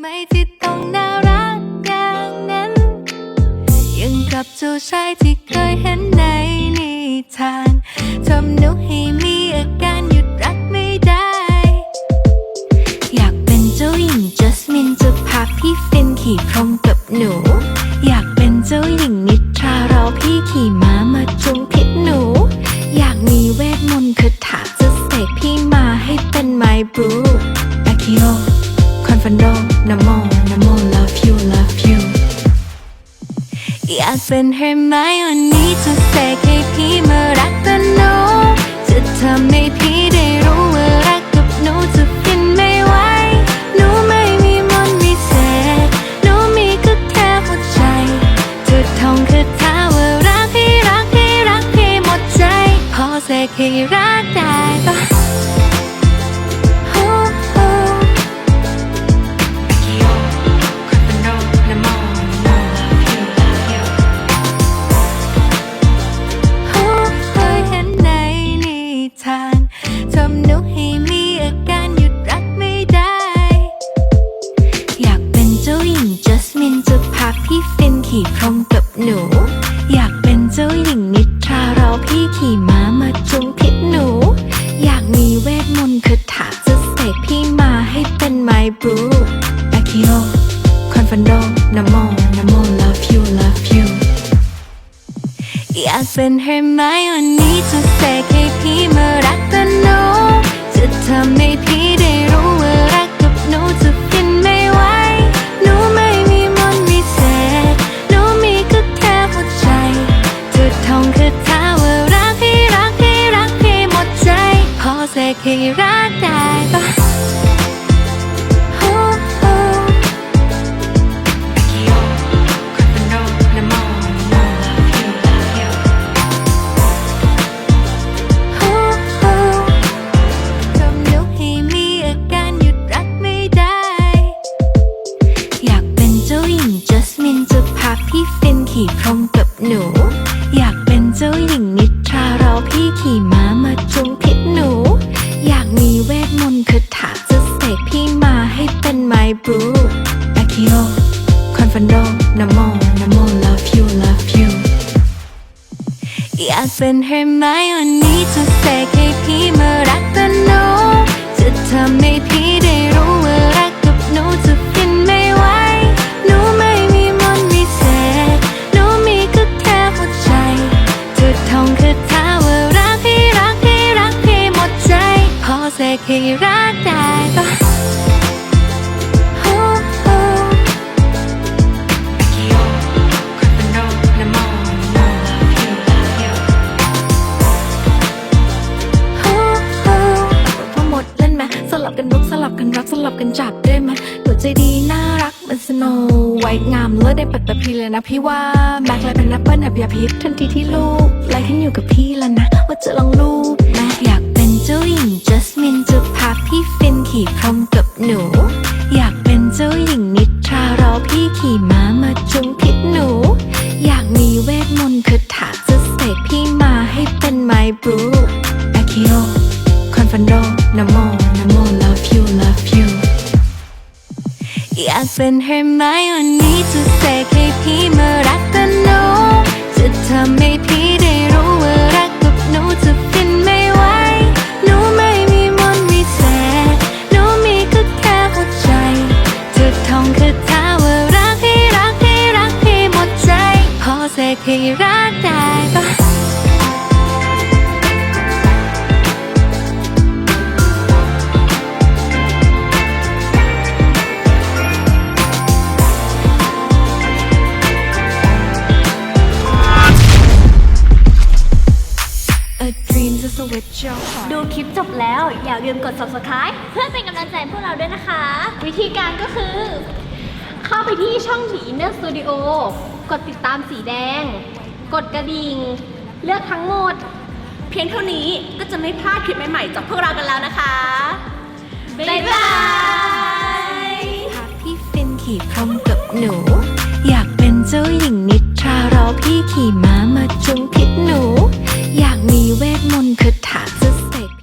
ไหมที่ต้องน่ารักอย่างนั้น ยังกับเจ้าชายที่เคยเห็น เป็นเเป็นเฮอร์ไมโอนี่จะเสกให้พี่มารักกันหนูจะทำให้พี่ได้รู้ว่ารักกับหนูจะฟินไม่ไหวหนูไม่มีมนต์วิเศษหนูมีก็แค่หัวใจจะท่องคาถาว่ารักพี่รักพี่รักพี่หมดใจ พอเสกให้รักได้ปะ ขี่พรมกับหนู อยากเป็นเจ้าหญิงนิทรารอพี่ขี่ม้ามาจุงพิษหนู อยากมีเวทมนต์คาถาจะเสกพี่มาให้เป็นไมบรูอาคิโอคอนฟันโดนโมนโม love you love you อยากเป็นเฮอร์ไมโอนี่จะเสกให้พี่มารักกันหนูจะทำให้พี่ พอเสกให้รักได้ปะฮู้ฮู้ฮู้ฮู้พอหมดเล่นไหมสลับกันลุกสลับกันรักสลับกันจับได้ไหมหนูใจดีน่ารักเหมันสโนไวท์งามเลิศได้ปัดแบบพี่เลยนะพี่ว่าแม็กเลยเป็นแอปเปิลแอบยาพิษทันทีที่ลูกไล่ขึ้นอยู่กับพี่แล้วนะ ว่าจะลองลูก มามาจุงพิษหนู อยากมีเวทมนต์คาถาจะเสกพี่มาให้เป็นไมบรูอาคิโอคอนฟันโดนโมนโม love you love you อยากเป็นเฮอร์ไมโอนี่จะเสกให้พี่มารักกันหนูจะทำให้พี่ ให้รักได้ปะ A dream is a witch your heart ดูคลิปจบแล้ว อย่าลืมกด subscribe เพื่อเป็นกำลังใจให้พวกเราด้วยนะคะ วิธีการก็คือ เข้าไปที่ช่อง The Inner Studio กดติดตามสีแดง กดกระดิ่ง เลือกทั้งหมด เพียงเท่านี้ก็จะไม่พลาดคลิปใหม่ๆจากพวกเรากันแล้วนะคะ บ๊ายบายพาพี่ฟินขี่พรมกับหนู อยากเป็นเจ้าหญิงนิทรารอพี่ขี่ม้ามาจุงพิษหนู อยากมีเวทมนต์คาถาจะ